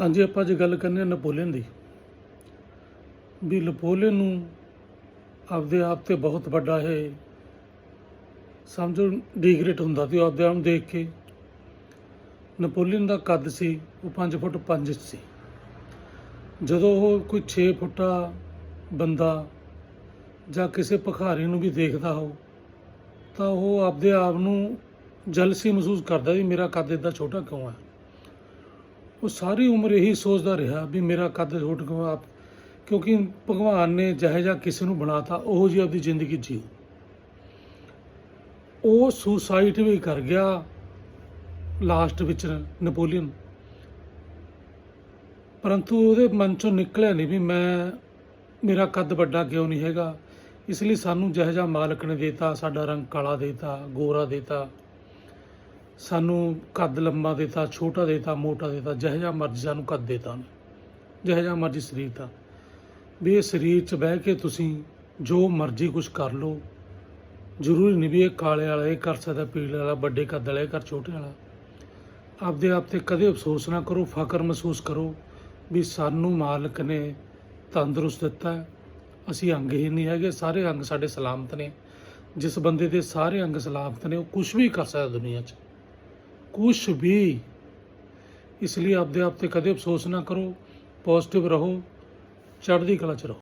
ਹਾਂਜੀ, ਆਪਾਂ ਅੱਜ ਗੱਲ ਕਰਨੀ ਹੈ ਨੈਪੋਲੀਅਨ ਦੀ। ਵੀ ਨਪੋਲੀਅਨ ਨੂੰ ਆਪਦੇ ਆਪ ਤੇ ਬਹੁਤ ਵੱਡਾ ਇਹ ਸਮਝੋ ਡੀਗਰੇਟ ਹੁੰਦਾ ਤੇ ਆਪਦੇ ਆਪ ਨੂੰ ਦੇਖ ਕੇ। ਨਪੋਲੀਅਨ ਦਾ ਕੱਦ ਸੀ, ਉਹ 5 ਫੁੱਟ 5 ਇੰਚ ਸੀ। ਜਦੋਂ ਉਹ ਕੋਈ 6 ਫੁੱਟਾ ਬੰਦਾ ਜਾਂ ਕਿਸੇ ਭਖਾਰੀ ਨੂੰ ਵੀ ਦੇਖਦਾ ਹੋ, ਤਾਂ ਉਹ ਆਪਦੇ ਆਪ ਨੂੰ ਜਲਸੀ ਮਹਿਸੂਸ ਕਰਦਾ ਵੀ ਮੇਰਾ ਕੱਦ ਇਦਾਂ ਛੋਟਾ ਕਿਉਂ ਹੈ ਉਹ ਸਾਰੀ ਉਮਰ ਇਹੀ ਸੋਚਦਾ ਰਿਹਾ ਵੀ ਮੇਰਾ ਕੱਦ ਛੋਟ ਕਿਉਂ ਆ ਕਿਉਂਕਿ ਭਗਵਾਨ ਨੇ ਜਿਹੋ ਜਿਹਾ ਕਿਸੇ ਨੂੰ ਬਣਾਤਾ, ਉਹੋ ਜਿਹੀ ਆਪਦੀ ਜ਼ਿੰਦਗੀ ਜੀਓ। ਉਹ ਸੁਸਾਈਡ ਵੀ ਕਰ ਗਿਆ ਲਾਸਟ ਵਿੱਚ ਨਪੋਲੀਅਨ। ਪਰੰਤੂ ਉਹਦੇ ਮਨ ਚੋਂ ਨਿਕਲਿਆ ਨਹੀਂ ਵੀ ਮੈਂ, ਮੇਰਾ ਕੱਦ ਵੱਡਾ ਕਿਉਂ ਨਹੀਂ ਹੈਗਾ। ਇਸ ਲਈ ਸਾਨੂੰ ਜਿਹੋ ਜਿਹਾ ਮਾਲਕ ਨੇ ਦਿੱਤਾ, ਸਾਡਾ ਰੰਗ ਕਾਲਾ ਦਿੱਤਾ, ਗੋਰਾ ਦਿੱਤਾ। ਸਾਨੂੰ ਕੱਦ ਲੰਮਾ ਦੇਤਾ, ਛੋਟਾ ਦੇਤਾ, ਮੋਟਾ ਦੇਤਾ, ਜਿਹੋ ਜਿਹਾ ਮਰਜ਼ੀ ਸਾਨੂੰ ਕੱਦ ਦੇਤਾ ਜਿਹੋ ਜਿਹਾ ਮਰਜ਼ੀ ਸਰੀਰ ਦਾ। ਵੀ ਇਹ ਸਰੀਰ 'ਚ ਬਹਿ ਕੇ ਤੁਸੀਂ ਜੋ ਮਰਜ਼ੀ ਕੁਝ ਕਰ ਲਓ, ਜ਼ਰੂਰੀ ਨਹੀਂ ਵੀ ਇਹ ਕਾਲੇ ਵਾਲਾ, ਇਹ ਕਰ ਸਕਦਾ, ਪੀਲੇ ਵਾਲਾ, ਵੱਡੇ ਕੱਦ ਵਾਲਾ, ਇਹ ਕਰ, ਛੋਟੇ ਵਾਲਾ। ਆਪਦੇ ਆਪ ਤੇ ਕਦੇ ਅਫਸੋਸ ਨਾ ਕਰੋ ਫਖਰ ਮਹਿਸੂਸ ਕਰੋ ਵੀ ਸਾਨੂੰ ਮਾਲਕ ਨੇ ਤੰਦਰੁਸਤ ਦਿੱਤਾ ਅਸੀਂ ਅੰਗ ਹੀ ਨਹੀਂ ਹੈਗੇ, ਸਾਰੇ ਅੰਗ ਸਾਡੇ ਸਲਾਮਤ ਨੇ। ਜਿਸ ਬੰਦੇ ਦੇ ਸਾਰੇ ਅੰਗ ਸਲਾਮਤ ਨੇ, ਉਹ ਕੁਝ ਵੀ ਕਰ ਸਕਦਾ ਦੁਨੀਆ 'ਚ। ਕੁਛ ਵੀ ਇਸ ਲਈ ਆਪਦੇ ਆਪ ਤੇ ਕਦੇ ਅਫਸੋਸ ਨਾ ਕਰੋ ਪੋਜ਼ਿਟਿਵ ਰਹੋ, ਚੜ੍ਹਦੀ ਕਲਾ 'ਚ ਰਹੋ।